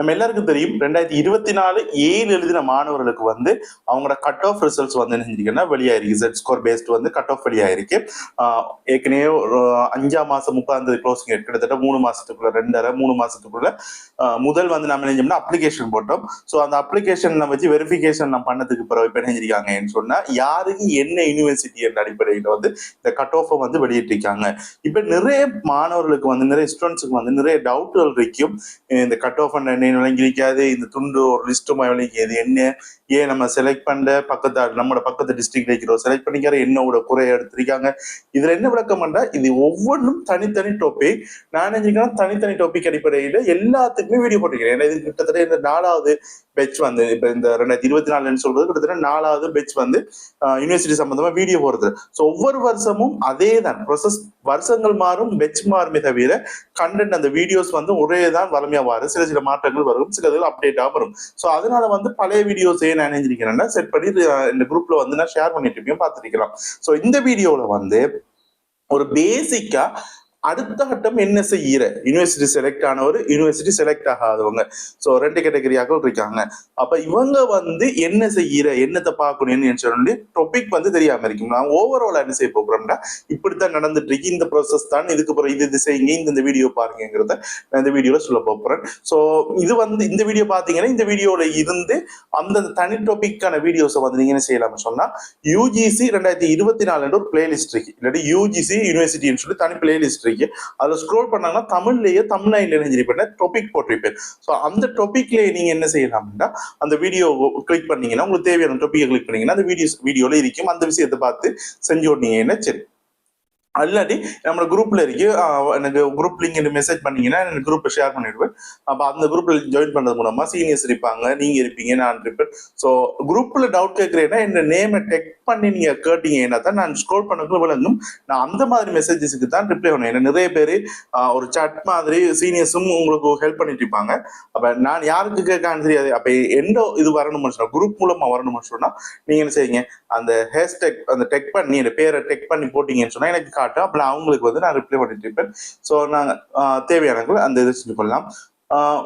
நம்ம எல்லாருக்கும் தெரியும் ரெண்டாயிரத்தி இருபத்தி நாலு ஏழு எழுதின மாணவர்களுக்கு வந்து அவங்களோட கட் ஆஃப் ரிசல்ட்ஸ் வந்து என்ன செஞ்சிருக்குன்னா வெளியாயிருக்கு. செட் ஸ்கோர் பேஸ்ட் வந்து கட் ஆஃப் வெளியாயிருக்கு ஏற்கனவே ஒரு அஞ்சாம் மாசம் முப்பதாம் தேதி க்ளோசிங் கிட்டத்தட்ட மூணு மாசத்துக்குள்ள ரெண்டரை மூணு மாசத்துக்குள்ள முதல் வந்து நம்ம என்ன அப்ளிகேஷன் போட்டோம். ஸோ அந்த அப்ளிகேஷன் வச்சு வெரிஃபிகேஷன் நம்ம பண்ணதுக்கு பிறகு இப்போ என்ன செஞ்சிருக்காங்கன்னு சொன்னா யாருக்கு என்ன யூனிவர்சிட்டி என்ற அடிப்படையில் வந்து இந்த கட் ஆஃபை வந்து வெளியிட்டிருக்காங்க. இப்போ நிறைய மாணவர்களுக்கு வந்து நிறைய ஸ்டூடெண்ட்ஸுக்கு வந்து நிறைய டவுட்டுகள் இருக்கும். இந்த கட் ஆஃப் என்ன விளங்கியிருக்காது? இந்த துண்டு ஒரு லிஸ்ட்டுமா விளங்கியது என்ன? ஏன் நம்ம செலக்ட் பண்ணல? பக்கத்து நம்மளோட பக்கத்து டிஸ்ட்ரிக்ட் வைக்கிறோம் செலக்ட் பண்ணிக்கிற என்னோட குறை எடுத்திருக்காங்க? இதுல என்ன விளக்கம் பண்ணா இது ஒவ்வொன்றும் தனித்தனி டாபிக் நான் நினைச்சுக்கிறேன் தனித்தனி டாபிக் அடிப்படையில எல்லாத்துக்குமே வீடியோ போட்டிருக்கிறேன். ஏன்னா இது கிட்டத்தட்ட இந்த நாலாவது பெச் வந்து இப்ப இந்த ரெண்டாயிரத்தி இருபத்தி நாலுன்னு சொல்றது கிட்டத்தட்ட நாலாவது பெச் வந்து யூனிவர்சிட்டி சம்பந்தமா வீடியோ போறது ஸோ ஒவ்வொரு வருஷமும் அதே தான் ப்ரொசஸ் வருஷங்கள் மாறும் பெச் மாறுமே தவிர கண்டென்ட் அந்த வீடியோஸ் வந்து ஒரே தான் வளமையா வரும் சில சில மாற்றங்கள் வரும் சில இதில் அப்டேட்டா வரும். ஸோ அதனால வந்து பழைய வீடியோஸ் ஏன் நான் செட் பண்ணி இந்த குரூப்ல வந்து நான் ஷேர் பண்ணிட்டு இருக்கேன் பார்த்துருக்கலாம். ஸோ இந்த வீடியோல வந்து ஒரு பேசிக்கா அடுத்த கட்டம் என்ன செய்யற? யூனிவர்சிட்டி செலக்ட் ஆனவர் யூனிவர்சிட்டி செலக்ட் ஆகாதவங்க. ஸோ ரெண்டு கேட்டகரியாக்கள் இருக்காங்க. அப்ப இவங்க வந்து என்ன செய்யற? என்னத்தை பார்க்கணும்னு சொல்லி டொபிக் வந்து தெரியாம இருக்கும். நான் ஓவரால் என்ன செய்ய போகிறோம்னா இப்படித்தான் நடந்துட்டு இருக்கு. இந்த ப்ராசஸ் தான். இதுக்கு அப்புறம் இது இது செய்யுங்க. இந்த இந்த வீடியோ பாருங்கிறத நான் இந்த வீடியோல சொல்ல போறேன். ஸோ இது வந்து இந்த வீடியோ பாத்தீங்கன்னா இந்த வீடியோல இருந்து அந்தந்த தனி டாபிக்கான வீடியோஸை வந்து நீங்க என்ன செய்யலாம்னு சொன்னா யூஜிசி ரெண்டாயிரத்தி இருபத்தி நாலு ஒரு பிளேலிஸ்ட் இருக்கு. இல்லாட்டி யூஜிசி யூனிவர்சிட்டின்னு சொல்லி தனி பிளேலிஸ்ட் இருக்கு. அதில் ஸ்க்ரோல் பண்ணாங்கன்னா தமிழ்லயே தமிழ்நாட்டில் இணைஞ்சிருப்பேன் டாபிக் போட்டிருப்பேன். ஸோ அந்த டாபிக்லயே நீங்க என்ன செய்யலாம் அப்படின்னா அந்த வீடியோ கிளிக் பண்ணீங்கன்னா உங்களுக்கு தேவையான டொப்பிக்கை கிளிக் பண்ணீங்கன்னா அந்த வீடியோஸ் வீடியோவில் இருக்கும். அந்த விஷயத்தை பார்த்து செஞ்சு விட்டீங்கன்னா சரி அல்லாட்டி நம்ம குரூப்ல இருக்கு. எனக்கு குரூப் லிங்க் மெசேஜ் பண்ணீங்கன்னா எனக்கு குரூப்பை ஷேர் பண்ணிடுவேன். அப்போ அந்த குரூப்ல ஜாயின் பண்றது மூலமா சீனியர்ஸ் இருப்பாங்க. நீங்க இருப்பீங்க நான் இருப்பேன். ஸோ குரூப்ல டவுட் கேட்கறேன்னா என்ன நேமை டெக் பண்ணி நீங்க கேட்டீங்கன்னா தான் நான் ஸ்க்ரோல் பண்ணக்குள்ள விளங்கும். நான் அந்த மாதிரி மெசேஜஸ்க்கு தான் ரிப்ளை பண்ணுவேன் ஏன்னா நிறைய பேர் ஒரு சட் மாதிரி சீனியர்ஸும் உங்களுக்கு ஹெல்ப் பண்ணிட்டு இருப்பாங்க. அப்ப நான் யாருக்கு கேட்கான்னு தெரியாது. அப்ப எந்த இது வரணும்னு சொன்னா குரூப் மூலமா வரணும்னு சொன்னா நீங்க என்ன செய்யுங்க அந்த ஹேஷ்டேக் அந்த டெக் பண்ணி என் பேரை டெக் பண்ணி போட்டீங்கன்னு சொன்னா எனக்கு காட்டும். அப்ப அவங்களுக்கு வந்து நான் ரிப்ளை பண்ணிட்டு இருப்பேன். ஸோ நான் தேவையானவர்கள் அந்த இது செஞ்சு கொள்ளலாம்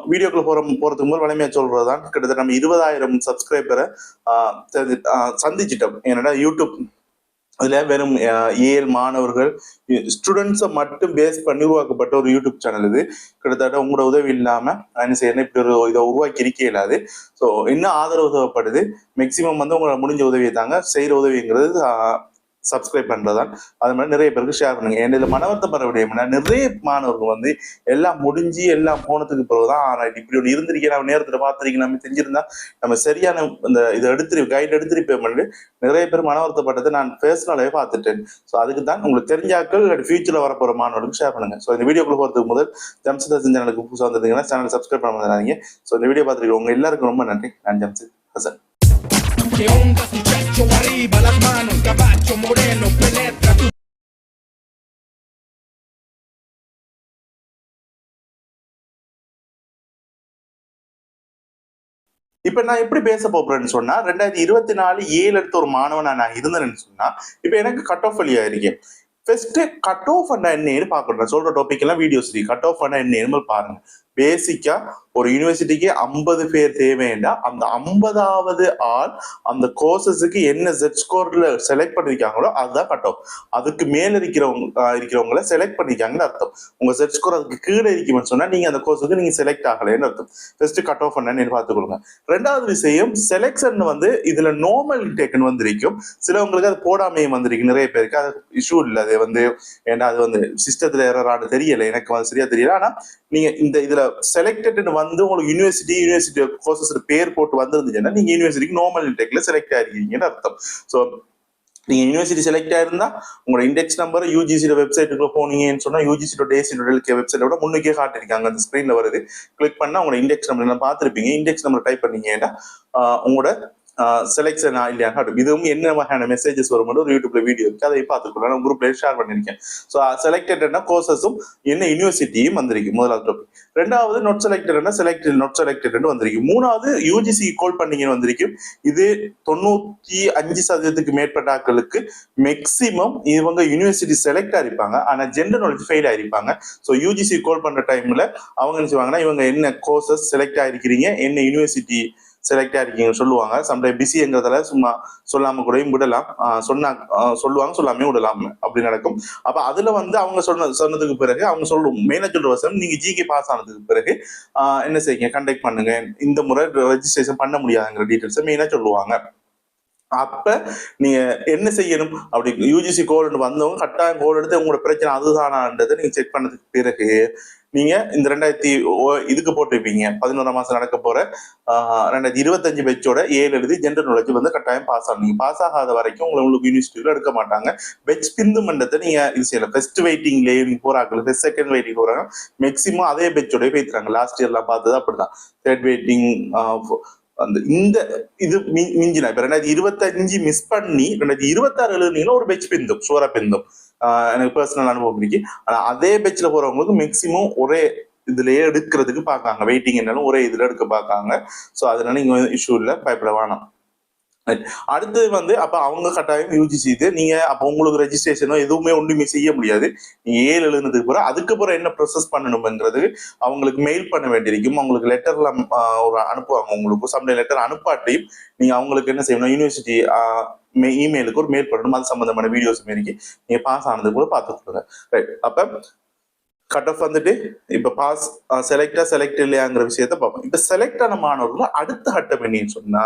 வீடியோக்குள்ள போற போறதுக்கு முதல் வலிமையா சொல்றதுதான் கிட்டத்தட்ட நம்ம இருபதாயிரம் சப்ஸ்கிரைபரை சந்திச்சிட்டோம். என்னடா யூடியூப் அதுல வெறும் ஆஹ், ஏழு மாணவர்கள் ஸ்டூடெண்ட்ஸை மட்டும் பேஸ் பண்ணி உருவாக்கப்பட்ட ஒரு யூடியூப் சேனல் இது. கிட்டத்தட்ட உங்களோட உதவி இல்லாம நான் என்ன செய்யணும் இப்படி ஒரு இதை உருவாக்கி இருக்க இல்லாது ஸோ இன்னும் ஆதரவு தேவைப்படுது. மேக்சிமம் வந்து உங்களை முடிஞ்ச உதவியை தாங்க செய்யற உதவிங்கிறது சப்ஸ்கிரைப் பண்ணுறதான் அது மாதிரி நிறைய பேருக்கு ஷேர் பண்ணுங்க. என் இதுல மனவர்த்தப்பட விடயம்னா நிறைய மாணவர்கள் வந்து எல்லாம் முடிஞ்சு எல்லாம் போனதுக்கு பிறகுதான் ஆனால் இப்படி ஒன்று இருந்திருக்கேன். நம்ம நேரத்தில் பார்த்துருக்கீங்க நம்ம தெரிஞ்சிருந்தா நம்ம சரியான இந்த இதை எடுத்து கைட் எடுத்துருப்பேன் நிறைய பேர் மனவர்த்தப்பட்டதை நான் பேசினாலே பார்த்துட்டேன். ஸோ அதுக்கு தான் உங்களுக்கு தெரிஞ்சாக்கள் ஃபியூச்சரில் வரப்போகிற மாணவர்களுக்கு ஷேர் பண்ணுங்க. ஸோ இந்த வீடியோக்குள்ள போகிறதுக்கு முதல் ஜம்சதாசன் சேனலுக்கு புதுசாக வந்துருந்தீங்கன்னா சேனல் சப்ஸ்கிரைப் பண்ண மாதிரி ஸோ இந்த வீடியோ பார்த்துருக்கீங்க உங்க எல்லாருக்கும் ரொம்ப நன்றி. நான் Jamshid Hasan ¿Qué onda, muchacho? Arriba las manos, caballo moreno, penetra tu இப்ப நான் எப்படி பேச போறேன்னு சொன்னா ரெண்டாயிரத்தி இருபத்தி நாலு ஏழு எடுத்த ஒரு மாணவனா நான் இருந்தேன்னு சொன்னா இப்ப எனக்கு கட் ஆஃப் வழியா இருக்கேன் ஃபர்ஸ்ட் கட் ஆஃப் அண்ணா என்னன்னு பாக்கணும் சொல்ற டாபிக் எல்லாம் வீடியோஸ் இருக்கு கட் ஆஃப் அண்ணா என்னன்னு பாருங்க பேசிக்கா ஒரு யூனிவர்சிட்டிக்கு ஐம்பது பேர் தேவைன்னா அந்த ஐம்பதாவது ஆள் அந்த கோர்சஸுக்கு என்ன ஜெட் ஸ்கோர்ல செலக்ட் பண்ணிருக்காங்களோ அதுதான் கட் ஆஃப் அதுக்கு மேல இருக்கிறவங்க இருக்கிறவங்கள செலக்ட் பண்ணிருக்காங்கன்னு அர்த்தம். உங்க ஜெட் ஸ்கோர் அதுக்கு கீழே இருக்குமென்னு சொன்னா நீங்க அந்த கோர்ஸுக்கு நீங்க செலக்ட் ஆகலைன்னு அர்த்தம். ஃபர்ஸ்ட் கட் ஆஃப் என்னன்னு பார்த்துக்கொள்ளுங்க. ரெண்டாவது விஷயம் செலெக்ஷன் வந்து இதுல நார்மல் இன்டேக்னு வந்திருக்கும். சிலவங்களுக்கு அது போடாமையும் வந்திருக்கு. நிறைய பேருக்கு அது இஷ்யூ இல்லை. அது வந்து ஏன்னா அது வந்து சிஸ்டத்துல ஏறாடு தெரியல. எனக்கு வந்து சரியா தெரியல. ஆனா நீங்க இந்த இதுல செலக்டட்னு வந்து உங்களுக்கு யூனிவர்சிட்டி யூனிவர்சிட்டி கோர்சஸ் பேர் போட்டு வந்திருந்துச்சுன்னா நீங்க யூனிவர்சிட்டிக்கு நார்மல் இன்டெக்ல செலக்ட் ஆயிருக்கீங்கன்னு அர்த்தம். ஸோ நீங்க யூனிவர்சிட்டி செலக்ட் ஆயிருந்தா உங்களோட இண்டெக்ஸ் நம்பர் யூஜிசியோட வெப்சைட்டுக்குள்ள போனீங்கன்னு சொன்னா யூஜிசி டாட் ஏசி டாட் வெப்சைட்டை விட முன்னுக்கே காட்டிருக்காங்க அந்த ஸ்க்ரீன்ல வருது. கிளிக் பண்ணா உங்களோட இண்டெக்ஸ் நம்பர் நான் பார்த்துருப்பீங்க. இண்டெக்ஸ் நம்பர் டைப் பண்ணீங்கன்னா உங்களோட செலெக்ஷன் இல்லையா? காட்டும் இதுவும் என்ன வகையான மெசேஜஸ் வரும்போது ஒரு யூடியூப்ல வீடியோ இருக்கு. அதை பார்த்துக்கலாம் நான் குரூப்ல ஷேர் பண்ணியிருக்கேன். ஸோ செலக்டட்னா கோர்சஸும் என்ன யூனிவர்சிட்டியும் வந்திருக்கு. முதலாவது டாபிக் ரெண்டாவது நோட் செலக்டட்னா செலக்ட் நோட் செலக்டட்னு வந்திருக்கு. மூணாவது யூஜிசி கோல் பண்ணீங்கன்னு வந்திருக்கு. இது தொண்ணூத்தி அஞ்சு சதவீதத்துக்கு மேற்பட்ட ஆட்களுக்கு மேக்சிமம் இவங்க யூனிவர்சிட்டி செலக்ட் ஆயிருப்பாங்க ஆனா ஜெண்டர் நாலேஜ் ஃபெயில் ஆயிருப்பாங்க. ஸோ யூஜிசி கால் பண்ற டைம்ல அவங்க என்ன செய்வாங்கன்னா இவங்க என்ன கோர்சஸ் செலக்ட் ஆயிருக்கிறீங்க? என்ன யூனிவர்சிட்டி செலக்ட் ஆயிருக்கீங்கன்னு சொல்லுவாங்க. சம்டைம் பிஸிங்கிறதால சும்மா சொல்லாம கூடயும் விடலாம். ஆஹ் சொன்னா சொல்லுவாங்க சொல்லாமே விடலாம் அப்படி நடக்கும். அப்ப அதுல வந்து அவங்க சொன்ன சொன்னதுக்கு பிறகு அவங்க சொல்லும் மெயினா சொல்ற வசம் நீங்க ஜிகே பாஸ் ஆனதுக்கு பிறகு என்ன செய்யுங்க கண்டக்ட் பண்ணுங்க. இந்த முறை ரெஜிஸ்ட்ரேஷன் பண்ண முடியாதுங்கிற டீட்டெயில்ஸை மெயினா சொல்லுவாங்க. அப்ப நீங்க என்ன செய்யணும்? அப்படி யூஜிசி கோல் வந்தவங்க கட்டாயம் கோல் எடுத்து உங்களோட பிரச்சனை அதுதானான்றதை நீங்க செக் பண்ணதுக்கு பிறகு நீங்க இந்த ரெண்டாயிரத்தி ஓ- இதுக்கு போட்டிருப்பீங்க. பதினோராம் மாசம் நடக்க போற ரெண்டாயிரத்தி இருபத்தஞ்சு பெச்சோட ஏழு எழுதி ஜென்ரல் நாலேஜ் வந்து கட்டாயம் பாஸ் ஆகணும் பாஸ் ஆகாத வரைக்கும் உங்களை உங்களுக்கு யூனிவர்சிட்டியில எடுக்க மாட்டாங்க. பெச் பிந்து மண்டத்தை நீங்க இது செய்யலாம். ஃபர்ஸ்ட் வெயிட்டிங்லேயே நீங்க போறாங்க ஃபர்ஸ்ட் செகண்ட் வெயிட்டிங் போறாங்க. மேக்சிமம் அதே பெச்சோடய பேத்துறாங்க. லாஸ்ட் இயர்லாம் பார்த்தது அப்படிதான். தேர்ட் வெயிட்டிங் அந்த இந்த இது மிஞ்சினா இப்ப ரெண்டாயிரத்தி இருபத்தஞ்சு மிஸ் பண்ணி ரெண்டாயிரத்தி இருபத்தாறு எழுதுனீங்கன்னா ஒரு பெச் பிந்தும் சோரா பிந்தும். எனக்கு பர்சனல் அனுபவம் இருக்கு. ஆனா அதே பெட்சில் போறவங்களுக்கு மேக்சிமம் ஒரே இதுலயே எடுக்கிறதுக்கு பார்க்காங்க. வெயிட்டிங் என்னாலும் ஒரே இதுல எடுக்க பார்க்காங்க. ஸோ அதனால இங்கே இஷ்யூ இல்லை. பயப்பட வேணாம். அடுத்தது வந்து அப்ப அவங்க கட்டாயம் யூஜிசி இது நீங்க அப்ப உங்களுக்கு ரெஜிஸ்ட்ரேஷனோ எதுவுமே ஒன்றுமே செய்ய முடியாது. நீங்க ஏழு எழுதுனதுக்கு பிறகு அதுக்கப்புறம் என்ன ப்ரொசஸ் பண்ணணுங்கிறது அவங்களுக்கு மெயில் பண்ண வேண்டியிருக்கும். அவங்களுக்கு லெட்டர்ல ஒரு அனுப்புவாங்க. உங்களுக்கு சம்டே லெட்டர் அனுப்பாட்டியும் நீங்க அவங்களுக்கு என்ன செய்யணும்? யூனிவர்சிட்டி இமெயிலுக்கு ஒரு மெயில் பண்ணணும். அது சம்பந்தமான வீடியோஸ் மாரிக்கு நீங்க பாஸ் ஆனது கூட பார்த்துக்கோங்க ரைட் அப்ப கட் ஆஃப் வந்துட்டு இப்ப பாஸ் செலக்டா செலக்ட் இல்லையாங்கிற விஷயத்த பார்ப்போம். இப்ப செலக்ட் ஆன மாணவர்கள் அடுத்த கட்டம் என்னன்னு சொன்னா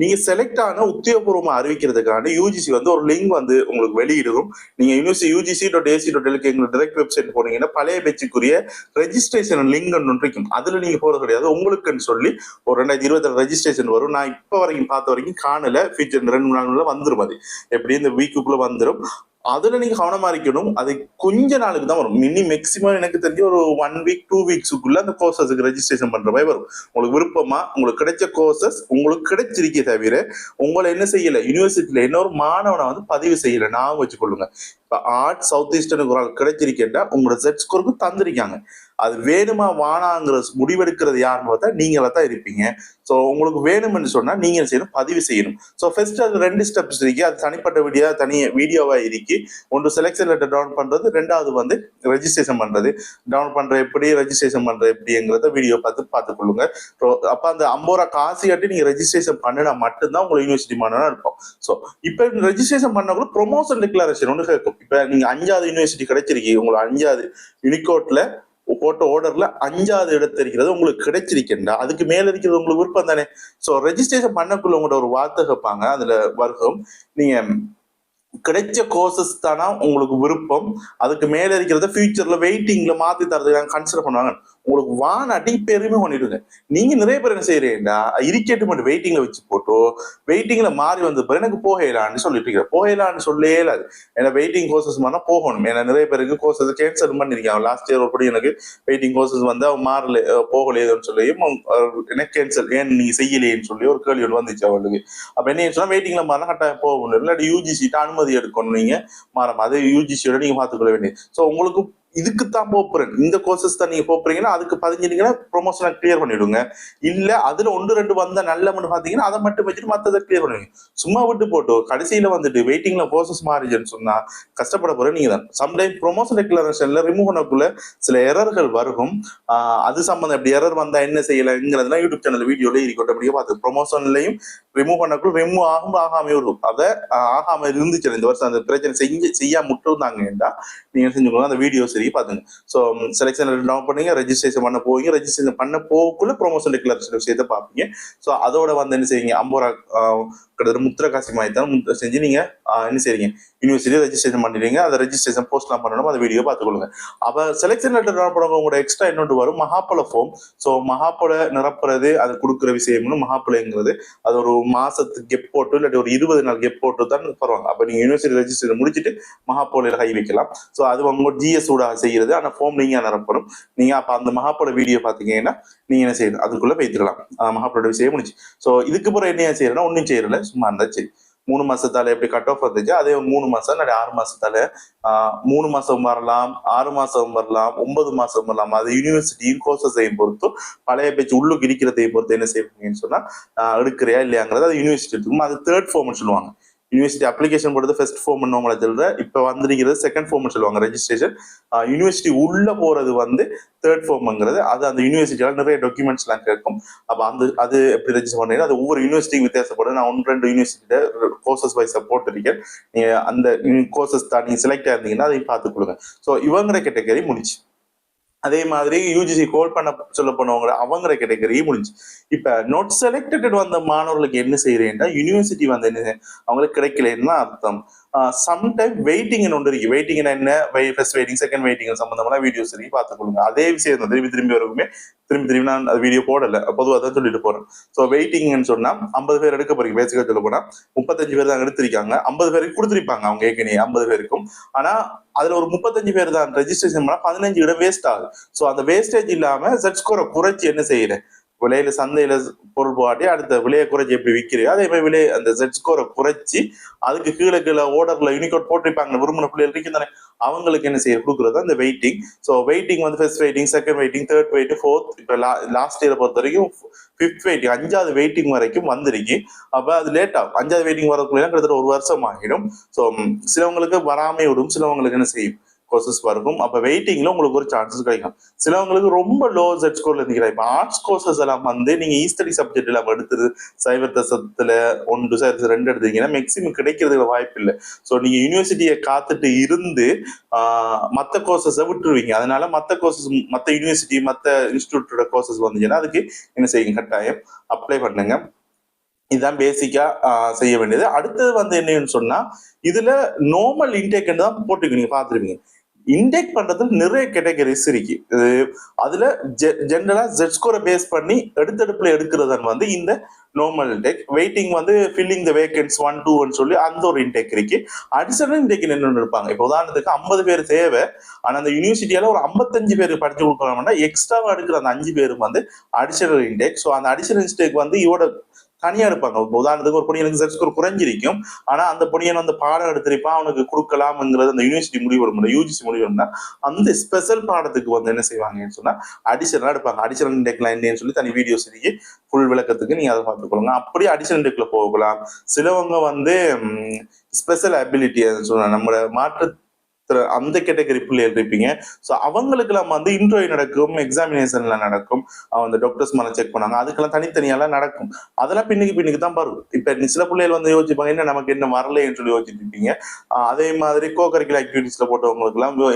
நீங்க செலக்ட் ஆன உத்தியோகபூர்வமா அறிவிக்கிறதுக்கான யூஜிசி வந்து ஒரு லிங்க் வந்து உங்களுக்கு வெளியிடும். நீங்க university UGC dot AC dot LK எங்களோட டைரக்ட் வெப்சைட் போனீங்கன்னா பழைய பேச்சுக்குரிய ரெஜிஸ்ட்ரேஷன் லிங்க் ஒன்று இருக்கும் அதுல நீங்க போறது கிடையாது. உங்களுக்குன்னு சொல்லி ஒரு ரெண்டாயிரத்தி இருபத்தி ரெஜிஸ்ட்ரேஷன் வரும். நான் இப்போ வரைக்கும் பார்த்த வரைக்கும் காணல. ஃபீச்சர் ரெண்டு நாள் வந்துடும் அது. எப்படி இந்த வீக்குக்குள்ள வந்துடும் அதுல நீங்க கவனமா இருக்கணும். அது கொஞ்ச நாளுக்கு தான் வரும். மினி மேக்சிமம் எனக்கு தெரிஞ்சு ஒரு ஒன் வீக் டூ வீக்ஸுக்குள்ள அந்த கோர்சஸுக்கு ரெஜிஸ்ட்ரேஷன் பண்ற மாதிரி வரும். உங்களுக்கு விருப்பமா உங்களுக்கு கிடைச்ச கோர்சஸ் உங்களுக்கு கிடைச்சிருக்கே தவிர உங்களை என்ன செய்யல யூனிவர்சிட்டியில இன்னொரு மாணவனை வந்து பதிவு செய்யல. நான் வச்சுக்கொள்ளுங்க. இப்ப ஆர்ட் சவுத் ஈஸ்டர்னுக்கு ஒரு ஆள் கிடைச்சிருக்கேன்டா உங்களோட செட் ஸ்கோருக்கு தந்திருக்காங்க. அது வேணுமா வானாங்கிற முடிவெடுக்கிறது யாருன்னு பார்த்தா நீங்களா தான் இருப்பீங்க. ஸோ உங்களுக்கு வேணும்னு சொன்னால் நீங்கள் செய்யணும் பதிவு செய்யணும். ஸோ ஃபர்ஸ்ட் அது ரெண்டு ஸ்டெப்ஸ் இருக்கு. அது தனிப்பட்ட வீடியோ தனி வீடியோவாக இருக்கு. ஒன்று செலெக்ஷன் லெட்டர் டவுன் பண்ணுறது ரெண்டாவது வந்து ரெஜிஸ்ட்ரேஷன் பண்ணுறது டவுன் பண்ணுற எப்படி ரெஜிஸ்ட்ரேஷன் பண்ணுறது எப்படிங்கிறத வீடியோ பார்த்து பார்த்துக்கொள்ளுங்க ஸோ அப்போ அந்த ஐம்பது ரூபா காசு கட்டி நீங்கள் ரெஜிஸ்ட்ரேஷன் பண்ணினா மட்டும்தான் உங்களுக்கு யூனிவர்சிட்டி மாணவனாக இருக்கும் ஸோ இப்போ ரெஜிஸ்ட்ரேஷன் பண்ணக்குள்ள ப்ரொமோஷன் டிக்ளரேஷன் ஒன்று கேட்கும். இப்போ நீங்கள் அஞ்சாவது யூனிவர்சிட்டி கிடைச்சிருக்கீங்க உங்களுக்கு அஞ்சாவது யூனிகோட்டில் போட்ட ஓர்டர்ல அஞ்சாவது இடத்து இருக்கிறது உங்களுக்கு கிடைச்சிருக்கேன்டா அதுக்கு மேல இருக்கிறது உங்களுக்கு விருப்பம் தானே? ஸோ ரெஜிஸ்ட்ரேஷன் பண்ணக்குள்ள உங்களோட ஒரு வார்த்தை கேட்பாங்க. அதுல வருகம். நீங்க கிடைச்ச கோர்சஸ் தானா உங்களுக்கு விருப்பம். அதுக்கு மேல இருக்கிறத ஃபியூச்சர்ல வெயிட்டிங்ல மாத்தி தரதுக்கு கன்சிடர் பண்ணுவாங்க. உங்களுக்கு வானாட்டி பெருமை பண்ணிடுங்க நீங்க நிறைய பேர் என்ன செய்யறீங்கன்னா இரிக்கேட்டு மட்டும் வெயிட்டிங்ல வச்சு போட்டோ வெயிட்டிங்ல மாறி வந்த பிறகு எனக்கு போகலான்னு சொல்லிட்டு இருக்கிறேன் போகலான்னு சொல்லவே இல்லாது ஏன்னா வெயிட்டிங் கோர்சஸ் மாதிரி போகணும். ஏன்னா நிறைய பேருக்கு கோர்சஸ் கேன்சல் பண்ணிருக்காங்க. லாஸ்ட் இயர் ஒரு எனக்கு வெயிட்டிங் கோர்சஸ் வந்து அவன் மாறல போகலையதுன்னு சொல்லியும் எனக்கு கேன்சல் ஏன் நீங்க செய்யலையேன்னு சொல்லி ஒரு கேள்வி ஒன்று வந்துச்சு அவளுக்கு. அப்ப என்ன சொன்னா வெயிட்டிங்ல மாறினா கட்டாயம் போக முடியும் இல்லாட்டி யூஜிசிட்ட அனுமதி எடுக்கணும் நீங்க. மாறாம அதே யூஜிசியோட நீங்க பார்த்துக்கொள்ள வேண்டியது. ஸோ உங்களுக்கு இதுக்கு தான் போகிறேன் இந்த கோர்சஸ் தான் நீங்க போறீங்கன்னா அதுக்கு பதிஞ்சிட்டீங்கன்னா ப்ரொமோஷனை கிளியர் பண்ணிடுங்க. இல்ல அதுல ஒன்று ரெண்டு வந்தா நல்ல மட்டும் பாத்தீங்கன்னா அதை மட்டும் வச்சுட்டு மத்ததை கிளியர் பண்ணுவீங்க சும்மா விட்டு போட்டு கடைசியில வந்துட்டு வெயிட்டிங்ல கோர்சஸ் மாறிச்சுன்னு சொன்னா கஷ்டப்பட போற நீங்க தான். சம்டைம் ப்ரொமோஷன் டிக்ளரேஷன்ல ரிமூவ் பண்ணக்குள்ள சில எரர்கள் வரும். அது சம்பந்தம் இப்படி எரர் வந்தா என்ன செய்யலங்கிறதுலாம் யூடியூப் சேனல் வீடியோல இருக்கட்டும் அப்படியே பார்த்து ப்ரொமோஷன்லையும் ரிமூவ் பண்ணக்குள்ள ரிமூவ் ஆகும் ஆகாம இருக்கும். அதை ஆகாம இருந்துச்சு இந்த வருஷம் அந்த பிரச்சனை செஞ்சு செய்யாம முட்டுருந்தாங்கடா நீங்க செஞ்சுக்கோங்க அந்த வீடியோ சரி பாத்துங்க. ஸோ செலெக்ஷன் டவுன் பண்ணீங்க ரெஜிஸ்ட்ரேஷன் பண்ண போவீங்க. ரெஜிஸ்ட்ரேஷன் பண்ண போக்குள்ள ப்ரொமோஷன் டிக்ளரேஷன் விஷயத்தை பார்ப்பீங்க. ஸோ அதோட வந்து என்ன செய்வீங்க? அம்போரா கிட்டத்தட்ட முத்திர காசி மாதிரி தான் முத்திரை செஞ்சு நீங்கள் என்ன செய்றீங்க? யூனிவர்சிட்டி ரெஜிஸ்ட்ரேஷன் பண்ணிடுறீங்க. அதை ரெஜிஸ்ட்ரேஷன் போஸ்ட்லாம் பண்ணணும் அந்த வீடியோ பார்த்துக்கொள்ளுங்க அப்போ செலெக்ஷன் லெட்டர் நிரப்புறவங்க உங்களோட எக்ஸ்ட்ரா இன்னொன்று வரும். மகாப்பல ஃபார்ம் ஸோ மகாப்பல நிரப்புறது அது கொடுக்குற விஷயம்னு மகாப்பலங்கிறது அது ஒரு மாசத்துக்கு கெப் போட்டு இல்லாட்டி ஒரு இருபது நாள் கெப் போட்டு தான் வருவாங்க அப்போ நீங்கள் யூனிவர்சிட்டி ரெஜிஸ்ட்ரேஷன் முடிச்சுட்டு மகாப்பலையில் கை வைக்கலாம். ஸோ அது உங்க ஜிஎஸ் ஊடாக யூனிவர்சிட்டிக்காக செய்யறது. ஆனா ஃபார்ம் நீங்க நிரப்பணும். நீங்கள் அப்போ அந்த மகாப்போட வீடியோ பார்த்தீங்கன்னா நீங்கள் என்ன செய்யணும்? அதுக்குள்ளே வைத்துக்கலாம் மகாப்போட விஷயம் முடிச்சு ஸோ இதுக்கு பிறகு என்ன செய்யறேன்னா ஒன்றும் செய்யறல சும்மா இருந்துச்சு. மூணு மாசத்தால எப்படி கட் ஆஃப் வந்துச்சு? அதே மூணு மாசம் இல்லாட்டி ஆறு மாசத்தால ஆஹ் மூணு மாசம் வரலாம் ஆறு மாசம் வரலாம் ஒன்பது மாசம் வரலாம். அது யூனிவர்சிட்டியும் கோர்சஸையும் பொறுத்து பழைய பேச்சு உள்ளுக்கு இருக்கிறதையும் பொறுத்து என்ன செய்வீங்கன்னு சொன்னா எடுக்கிறியா இல்லையாங்கிறது அது யூனிவர்சிட்டி எடுத்துக்கும் அது தேர்ட் ஃபார்ம்னு சொல்லுவாங்க. யூனிவர்சிட்டி அப்ளிகேஷன் போடுறது ஃபர்ஸ்ட் ஃபார்ம் உங்களை சொல்ற இப்போ வந்துருக்கிறது செகண்ட் ஃபார்ம்னு சொல்லுவாங்க ரெஜிஸ்ட்ரேஷன் யூனிவர்சிட்டி உள்ள போறது வந்து தேர்ட் ஃபார்ம்ங்கிறது அது அந்த யூனிவர்சிட்டியால நிறைய டாக்குமெண்ட்ஸ் எல்லாம் கேட்கும். அப்போ அந்த அது எப்படி ரெஜிஸ்டர் பண்ணீங்கன்னா அது ஒவ்வொரு யூனிவர்சிட்டிக்கு வித்தியாசப்படும். நான் ஒன்று ரெண்டு யூனிவர்சிட்டியில கோர்சஸ் வைஸ் போட்டிருக்கேன். நீங்க அந்த கோர்சஸ் தான் நீங்க செலக்ட் ஆயிருந்தீங்கன்னா அதையும் பார்த்து கொடுங்க. ஸோ இவங்கிற கேட்டகரி முடிச்சு அதே மாதிரி யூஜிசி கோல் பண்ண சொல்ல போனவங்க அவங்கிற கேட்டகரி முடிஞ்சு இப்ப நோட் செலக்டட் வந்த மாணவர்களுக்கு என்ன செய்யறேன்டா யூனிவர்சிட்டி வந்து என்ன அவங்களுக்கு கிடைக்கலன்னு அர்த்தம்? சம்டைம் வெயிட்டிங் ஒன்று இருக்கு. வெயிட்டிங் என்ன? ஃபர்ஸ்ட் வெயிட்டிங் செகண்ட் வெயிட்டிங் சம்பந்தமான வீடியோஸ் இருக்கு பார்த்துக்கொள்ளுங்க அதே விஷயம் தான் திரும்பி திரும்பி வரைக்குமே திரும்பி திரும்பி நான் அது வீடியோ போடல. பொதுவாக தான் சொல்லிட்டு போறேன். ஸோ வெயிட்டிங்னு சொன்னா ஐம்பது பேர் எடுக்க போறீங்க. பேசிக்கா சொல்ல போனா முப்பத்தஞ்சு பேர் தான் எடுத்திருக்காங்க. ஐம்பது பேருக்கு கொடுத்துருப்பாங்க அவங்க ஏற்கனவே ஐம்பது பேருக்கும். ஆனா அதுல ஒரு முப்பத்தஞ்சு பேர் தான் ரெஜிஸ்ட்ரேஷன் பண்ணா பதினஞ்சு இடம் வேஸ்ட் ஆகுது. ஸோ அந்த வேஸ்டேஜ் இல்லாம செட் ஸ்கோரை குறைச்சி என்ன செய்யறேன் விலையில சந்தையில பொருள் போகாட்டி அடுத்த விலையை குறைச்சி எப்படி விற்கிறீங்க அதே மாதிரி விலை அந்த செட் ஸ்கோரை குறைச்சி அதுக்கு கீழே கீழே ஓர்டர்ல யூனிகோட் போட்டிருப்பாங்க விரும்பின பிள்ளைகள் இருக்கும் தானே அவங்களுக்கு என்ன செய்ய கொடுக்குறது அந்த வெயிட்டிங் ஸோ வெயிட்டிங் வந்து first waiting second waiting third waiting fourth இப்போ லாஸ்ட் இயரை பொறுத்த வரைக்கும் ஃபிஃப்த் வெயிட்டிங் அஞ்சாவது வெயிட்டிங் வரைக்கும் வந்துருக்கு. அப்போ அது லேட் ஆகும். அஞ்சாவது வெயிட்டிங் வரதுக்குள்ளே கிட்டத்தட்ட ஒரு வருஷம் ஆகிடும் ஸோ சிலவங்களுக்கு வராமே விடும் சிலவங்களுக்கு என்ன செய்யும் கோர்சஸ் வரும் அப்போ வெயிட்டிங்ல உங்களுக்கு ஒரு சான்சஸ் கிடைக்கும். சிலவங்களுக்கு ரொம்ப லோ செட் ஸ்கோர்ல இருந்தீங்க இப்போ ஆர்ட்ஸ் கோர்சஸ் எல்லாம் வந்து நீங்க ஈஸ்டடி சப்ஜெக்ட் எல்லாம் எடுத்தது சைபர் தசத்தில் ஒன்று சைபர் ரெண்டு எடுத்தீங்கன்னா மேக்ஸிமம் கிடைக்கிறதுக்கு வாய்ப்பு இல்லை. ஸோ நீங்க யூனிவர்சிட்டியை காத்துட்டு இருந்து ஆஹ் மத்த கோர்சஸை விட்டுருவீங்க. அதனால மத்த கோர்சஸ் மத்த யூனிவர்சிட்டி மத்த இன்ஸ்டியூட்டோட கோர்சஸ் வந்துச்சுன்னா அதுக்கு என்ன செய்யுங்க? கட்டாயம் அப்ளை பண்ணுங்க. இதுதான் பேசிக்கா செய்ய வேண்டியது. அடுத்தது வந்து என்னன்னு சொன்னா இதுல நார்மல் இன்டேக் தான் போட்டுக்கு நீங்க பாத்துருவீங்க இன்டேக் பண்றதுல நிறைய கேட்டகரிஸ் இருக்கு. இது அதுல ஜென்ரலா ஜெட் ஸ்கோரை பேஸ் பண்ணி எடுத்தெடுப்புல எடுக்கிறதன் வந்து இந்த நார்மல் இன்டேக் வெயிட்டிங் வந்து ஃபில்லிங் த வேகன்ஸ் ஒன் டூன்னு சொல்லி அந்த ஒரு இன்டேக் இருக்கு. அடிஷனல் இன்டேக் என்னென்னு இருப்பாங்க. இப்போ உதாரணத்துக்கு ஐம்பது பேர் தேவை. ஆனா அந்த யூனிவர்சிட்டியால ஒரு ஐம்பத்தஞ்சு பேர் படிச்சு கொடுக்கணும்னா எக்ஸ்ட்ராவா எடுக்கிற அந்த அஞ்சு பேரும் வந்து அடிஷனல் இன்டேக் ஸோ அந்த அடிஷனல் இன்டேக் வந்து இவோட தனியா இருப்பாங்க. உதாரணத்துக்கு ஒரு பொடியனுக்கு செட் ஸ்கோர் குறைஞ்சிருக்கும். ஆனா அந்த பொடியன் வந்து பாடம் எடுத்திருப்பான். அவனுக்கு கொடுக்கலாம்ங்கிறது அந்த யூனிவர்சிட்டி முடிவு வரும் யூஜிசி முடிவு இருந்தா அந்த ஸ்பெஷல் பாடத்துக்கு வந்து என்ன செய்வாங்கன்னு சொன்னா அடிஷனலா எடுப்பாங்க. அடிஷனல் இன்டெக்லாம் என்னன்னு சொல்லி தனி வீடியோஸ் இருக்கு ஃபுல் விளக்கத்துக்கு நீங்க அதை பார்த்துக்கொள்ளுங்க. அப்படியே அடிஷனல் இன்டெக்ல போகலாம். சிலவங்க வந்து ஸ்பெஷல் அபிலிட்டி சொன்னா நம்ம மாற்று அந்த கேட்டகரி பிள்ளைகள் இருப்பீங்க ஸோ அவங்களுக்கு நம்ம வந்து இன்டர்வியூ நடக்கும் எக்ஸாமினேஷன்ல நடக்கும். அந்த டாக்டர்ஸ் மேலே செக் பண்ணாங்க அதுக்கெல்லாம் தனித்தனியெல்லாம் நடக்கும். அதெல்லாம் பின்னுக்கு பின்னுக்கு தான் வரும். இப்போ சில பிள்ளைகள் வந்து யோசிப்பாங்க என்ன நமக்கு என்ன வரலைன்னு சொல்லி யோசிச்சுட்டு இருப்பீங்க அதே மாதிரி கோ கரிக்குலர் ஆக்டிவிட்டிஸ்ல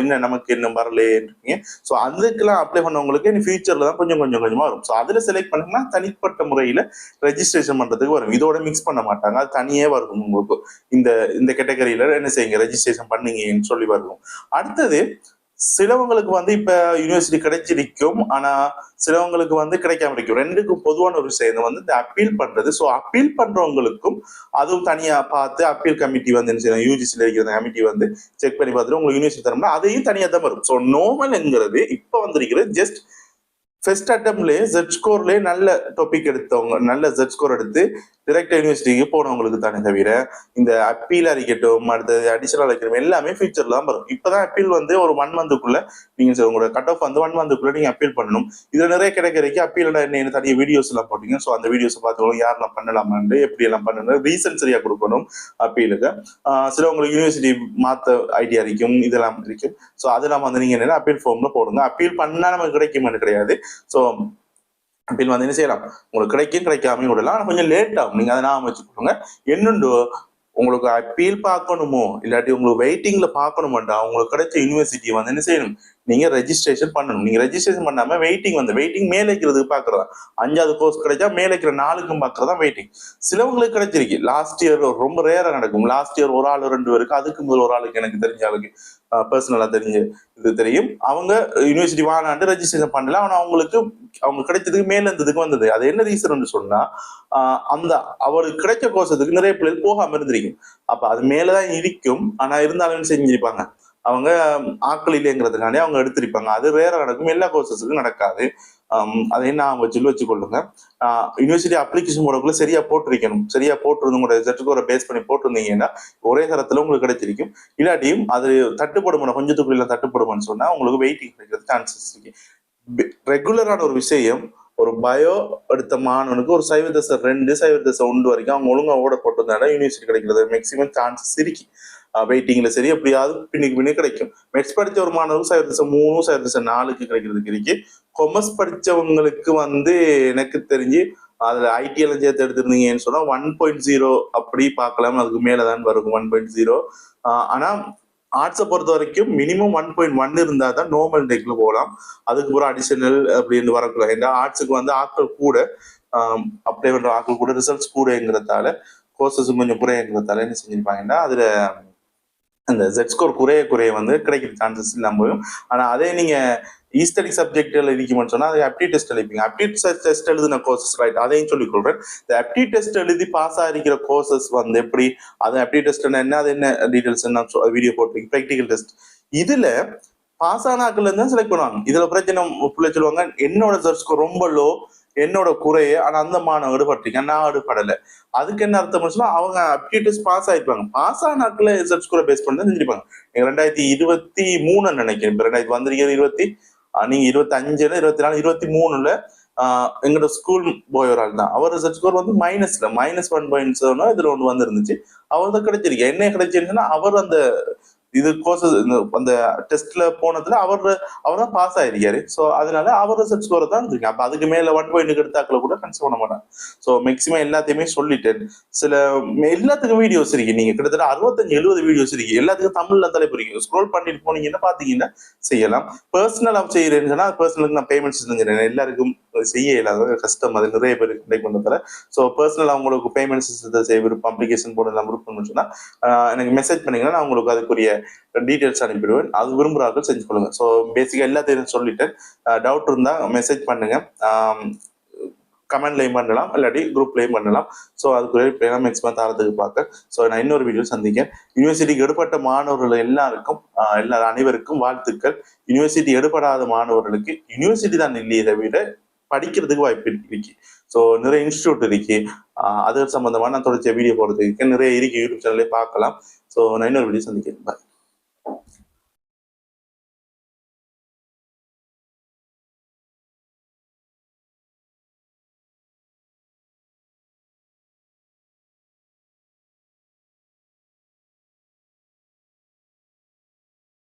என்ன நமக்கு என்ன வரலைன்னு இருப்பீங்க ஸோ அதுக்கெல்லாம் அப்ளை பண்ணவங்களுக்கு இனி ஃபியூச்சர்ல தான் கொஞ்சம் கொஞ்சம் கொஞ்சமா வரும். ஸோ அதில் செலக்ட் பண்ணீங்கன்னா தனிப்பட்ட முறையில் ரெஜிஸ்ட்ரேஷன் பண்றதுக்கு வரும். இதோட மிக்ஸ் பண்ண மாட்டாங்க. அது தனியே வரும் உங்களுக்கு. இந்த இந்த கேட்டகரியில என்ன செய்யுங்க? ரெஜிஸ்ட்ரேஷன் பண்ணீங்கன்னு சொல்லி வரும் அடுத்தது சிலவங்களுக்கு வந்து இப்ப யூனிவர்சிட்டி கிடைச்சிருக்கும் ஆனா சிலவங்களுக்கு வந்து கிடைக்காம இருக்கும் ரெண்டுக்கும் பொதுவான ஒரு விஷயம் வந்து இந்த அப்பீல் பண்றது. ஸோ அப்பீல் பண்றவங்களுக்கும் அதுவும் தனியா பார்த்து அப்பீல் கமிட்டி வந்து என்ன செய்யணும் யூஜிசியில் இருக்கிற கமிட்டி வந்து செக் பண்ணி பார்த்துட்டு உங்களுக்கு யூனிவர்சிட்டி தரணும்னா அதையும் தனியா தான் வரும். ஸோ நோமல்ங்கிறது இப்போ வந்திருக்கிறது ஜஸ்ட் ஃபர்ஸ்ட் அட்டம்ப்லேயே ஜெட் ஸ்கோர்லேயே நல்ல டாபிக் எடுத்தவங்க நல்ல ஜெட் ஸ்கோர் எடுத்து டிரெக்ட் யூனிவர்சிட்டிக்கு போனவங்களுக்கு தானே தவிர இந்த அப்பீல் அறிக்கட்டும் அடுத்தது அடிஷனல் அறிக்கட்டும் எல்லாமே ஃபியூச்சர்ல தான் வரும். இப்பதான் அப்பீல் வந்து ஒரு ஒன் மந்த்துக்குள்ள நீங்க உங்களோட கட் ஆஃப் வந்து ஒன் மந்த்துக்குள்ள நீங்க அப்பீல் பண்ணணும். இதுல நிறைய கிடைக்கிறதுக்கு அப்பீல் என்ன? தனிய வீடியோஸ் எல்லாம் போட்டீங்க. ஸோ அந்த வீடியோஸ் பார்த்துக்கணும். யாரெல்லாம் பண்ணலாமான்னு எப்படி எல்லாம் பண்ணணும் ரீசன் சரியா கொடுக்கணும். அப்பீலுக்கு சில உங்களுக்கு யூனிவர்சிட்டி மாத்த ஐடியா இருக்கும். இதெல்லாம் இருக்கும் ஸோ அதெல்லாம் வந்து நீங்க என்ன அப்பீல் ஃபார்ம்ல போடுங்க. அப்பீல் பண்ணா நமக்கு கிடைக்குமான்னு கிடையாது. ஸோ அப்பீல் வந்து என்ன செய்யலாம்? உங்களுக்கு கிடைக்கும் கிடைக்காம விடலாம். ஆனால் கொஞ்சம் லேட் ஆகும். நீங்க அதை நான் வச்சுக்கோங்க. என்னுண்டு? உங்களுக்கு அப்பீல் பார்க்கணுமோ? இல்லாட்டி உங்களுக்கு வெயிட்டிங்ல பார்க்கணுமாண்டா? உங்களுக்கு கிடைச்ச யூனிவர்சிட்டி வந்து என்ன செய்யணும்? நீங்க ரெஜிஸ்ட்ரேஷன் பண்ணணும். நீங்க ரெஜிஸ்ட்ரேஷன் பண்ணாம வெயிட்டிங் வந்து வெயிட்டிங் மேலே இருக்கிறதுக்கு பாக்குறதா அஞ்சாவது கோர்ஸ் கிடைச்சா மேலே இருக்கிற நாளுக்கும் பாக்குறதா வெயிட்டிங் சிலவங்களுக்கு கிடைச்சிருக்கு. லாஸ்ட் இயர் ரொம்ப ரேரா நடக்கும். லாஸ்ட் இயர் ஒரு ஆள் ரெண்டு பேருக்கு அதுக்கு முதல் ஒரு ஆளுக்கு எனக்கு தெரிஞ்ச ஆளுக்கு பர்சனலா தெரிஞ்சு இது தெரியும். அவங்க யூனிவர்சிட்டி வானாண்டு ரெஜிஸ்ட்ரேஷன் பண்ணல. ஆனா அவங்களுக்கு அவங்க கிடைச்சதுக்கு மேல இருந்ததுக்கு வந்தது. அது என்ன ரீசன் சொன்னா அந்த அவருக்கு கிடைச்ச கோர்ஸத்துக்கு நிறைய பிள்ளைகள் போகாம இருந்திருக்கும். அப்ப அது மேலதான் இருக்கும். ஆனா இருந்தாலும் செஞ்சிருப்பாங்க? அவங்க ஆக்கள் இல்லைங்கிறதுக்காண்டி அவங்க எடுத்திருப்பாங்க. அது வேற நடக்கும். எல்லா கோர்சஸுக்கும் நடக்காது. அதை நான் வச்சு வச்சுக்கொள்ளுங்க யூனிவர்சிட்டி அப்ளிகேஷன் போடக்குள்ள சரியா போட்டிருக்கணும். சரியா போட்டிருந்து உங்களோட ரிசல்ட்டுக்கு ஒரு பேஸ் பண்ணி போட்டிருந்தீங்கன்னா ஒரே தரத்துல உங்களுக்கு கிடைச்சிருக்கும். இல்லாட்டியும் அது தட்டுப்படுமா கொஞ்சத்துக்குள்ள தட்டுப்படுமான்னு சொன்னா உங்களுக்கு வெயிட்டிங் கிடைக்கிறது சான்சஸ் இருக்கு. ரெகுலரான ஒரு விஷயம் ஒரு பயோ எடுத்த மாணவனுக்கு ஒரு சைவ தசை ரெண்டு சைவ தசை ஒன்று வரைக்கும் அவங்க ஒழுங்காக ஓட போட்டிருந்தாலும் யூனிவர்சிட்டி கிடைக்கிறது மேக்ஸிமம் சான்சஸ் இருக்கு. வெயிட்டிங்ல சரி எப்படியாவது பின்னுக்கு பின்னே கிடைக்கும். மெட்ஸ் படித்த ஒரு மாணவருக்கு சைவ தசை மூணு சைவ தசை நாலுக்கு கிடைக்கிறதுக்கு இருக்கு. கொமர்ஸ் படித்தவங்களுக்கு வந்து எனக்கு தெரிஞ்சு அதில் ஐடி எல்லாம் சேர்த்து எடுத்திருந்தீங்கன்னு சொன்னால் ஒன் பாயிண்ட் ஜீரோ அப்படி பார்க்கலாம் அதுக்கு மேலே தான் வரும் ஒன் பாயிண்ட் ஜீரோ ஆனால் ஆர்ட்ஸை பொறுத்த வரைக்கும் மினிமம் ஒன் பாயிண்ட் ஒன் இருந்தால் தான் நோமல் டெக்கில் போகலாம். அதுக்கு பிறகு அடிஷனல் அப்படின்னு வரக்கூடாது. ஏன்னா ஆர்ட்ஸுக்கு வந்து ஆட்கள் கூட அப்ளை பண்ணுற ஆட்கள் கூட ரிசல்ட்ஸ் கூடங்கிறதால கோர்சஸ் கொஞ்சம் குறையங்கிறதால என்ன செஞ்சிருப்பாங்கன்னா அதில் அந்த ஜெட் ஸ்கோர் குறைய குறைய வந்து கிடைக்கிற சான்சஸ் நம்பவும் ஆனால் அதே நீங்கள் ஈஸ்டடி e சப்ஜெக்டில் இருக்கீங்கன்னு சொன்னால் அது அப்டி டெஸ்ட் எழுதிப்பீங்க. அப்டி டெஸ்ட் எழுதின கோர்சஸ் ரைட் அதையும் சொல்லிக் கொள்கிறேன் இந்த அப்டி டெஸ்ட் எழுதி பாஸ் ஆகிருக்கிற கோர்சஸ் வந்து எப்படி? அது அப்டி டெஸ்ட் என்ன? அது என்ன டீட்டெயில்ஸ் என்ன வீடியோ போட்டிருக்கேன். ப்ராக்டிக்கல் டெஸ்ட் இதில் பாஸ் ஆன தான் செலக்ட் பண்ணுவாங்க. இதில் பிரச்சனை பிள்ளை சொல்லுவாங்க என்னோட ஜெட் ஸ்கோர் ரொம்ப லோ என்னோட குறையை ஆனா அந்த மாணவன் எடுபட்டிருக்கேன் நான் எடுபடல அதுக்கு என்ன அர்த்தம் சொன்னா அவங்க அப்டியூட்டஸ் பாஸ் ஆயிருப்பாங்க. பாஸ் ஆன ஆட்களை சர்ச் ஸ்கோரை பேஸ் பண்ணி தான் செஞ்சிருப்பாங்க. ரெண்டாயிரத்தி இருபத்தி மூணு நினைக்கிறேன். இப்போ ரெண்டாயிரத்தி வந்திருக்கிறது இருபத்தி ஆஹ் நீங்க இருபத்தி அஞ்சுல இருபத்தி நாலு இருபத்தி மூணுல ஆஹ் எங்களோட ஸ்கூல் போய் ஒரு ஆள் தான். அவர் ரிசல்ட் ஸ்கோர் வந்து மைனஸ்ல மைனஸ் ஒன் பாயிண்ட் செவனோ இதுல ஒன்று வந்துருந்துச்சு. அவர் தான் கிடைச்சிருக்கு. என்ன கிடைச்சிருந்துச்சுன்னா அவர் அந்த இது கோர்சஸ் அந்த டெஸ்ட்ல போனதுல அவர் அவர் தான் பாஸ் ஆயிருக்காரு. ஸோ அதனால அவர் ரிசல்ட் ஸ்கோர் தான் இருக்கு அப்ப அதுக்கு மேல ஒன் பாயிண்ட் எடுத்தாக்களை கூட கன்சிடர் பண்ண மாட்டாங்க. ஸோ மேக்ஸிமம் எல்லாத்தையுமே சொல்லிட்டேன். சில எல்லாத்துக்கும் வீடியோஸ் இருக்கு. நீங்க கிட்டத்தட்ட அறுபத்தஞ்சு எழுபது வீடியோஸ் இருக்கு. எல்லாத்துக்கும் தமிழ்ல தலைப்பு இருக்கு. ஸ்க்ரோல் பண்ணிட்டு போனீங்கன்னா பாத்தீங்கன்னா செய்யலாம். பர்சனலாக செய்யறேன்னு சொன்னா பர்சனலுக்கு நான் பேமெண்ட்ஸ் செஞ்சிடறேன். எல்லாருக்கும் செய்ய இயலாத கஷ்டம். அது நிறைய பேர் கண்டெக்ட் பண்ணதால ஸோ பர்சனல் அவங்களுக்கு பேமெண்ட் சிஸ்டத்தை செய்ய விருப்பம் அப்ளிகேஷன் போடலாம் விருப்பம்னு சொன்னா எனக்கு மெசேஜ் பண்ணீங்கன்னா நான் உங்களுக்கு அதுக்குரிய டீட்டெயில்ஸ் அனுப்பிடுவேன். அது விரும்புகிறார்கள் செஞ்சு கொள்ளுங்க. ஸோ பேசிக்காக எல்லாத்தையும் சொல்லிட்டேன். டவுட் இருந்தால் மெசேஜ் பண்ணுங்க. கமெண்ட்லையும் பண்ணலாம். இல்லாட்டி குரூப்லையும் பண்ணலாம். ஸோ அதுக்குரிய இப்போ மேக்ஸிமம் தரத்துக்கு பார்க்க ஸோ நான் இன்னொரு வீடியோ சந்திக்கேன் யூனிவர்சிட்டிக்கு எடுப்பட்ட மாணவர்கள் எல்லாருக்கும் எல்லா அனைவருக்கும் வாழ்த்துக்கள். யூனிவர்சிட்டி எடுபடாத மாணவர்களுக்கு யூனிவர்சிட்டி தான் இல்லையை விட படிக்கிறதுக்கு வாய்ப்பு இருக்கு ஸோ நிறைய இன்ஸ்டியூட் இருக்கு. அது சம்பந்தமா நான் தொடர்ச்சியா வீடியோ போடுறதுக்கு நிறைய இருக்கு யூடியூப் சேனல்லே பார்க்கலாம். ஸோ நான் இன்னொரு வீடியோ சந்திக்கிறேன். பாய்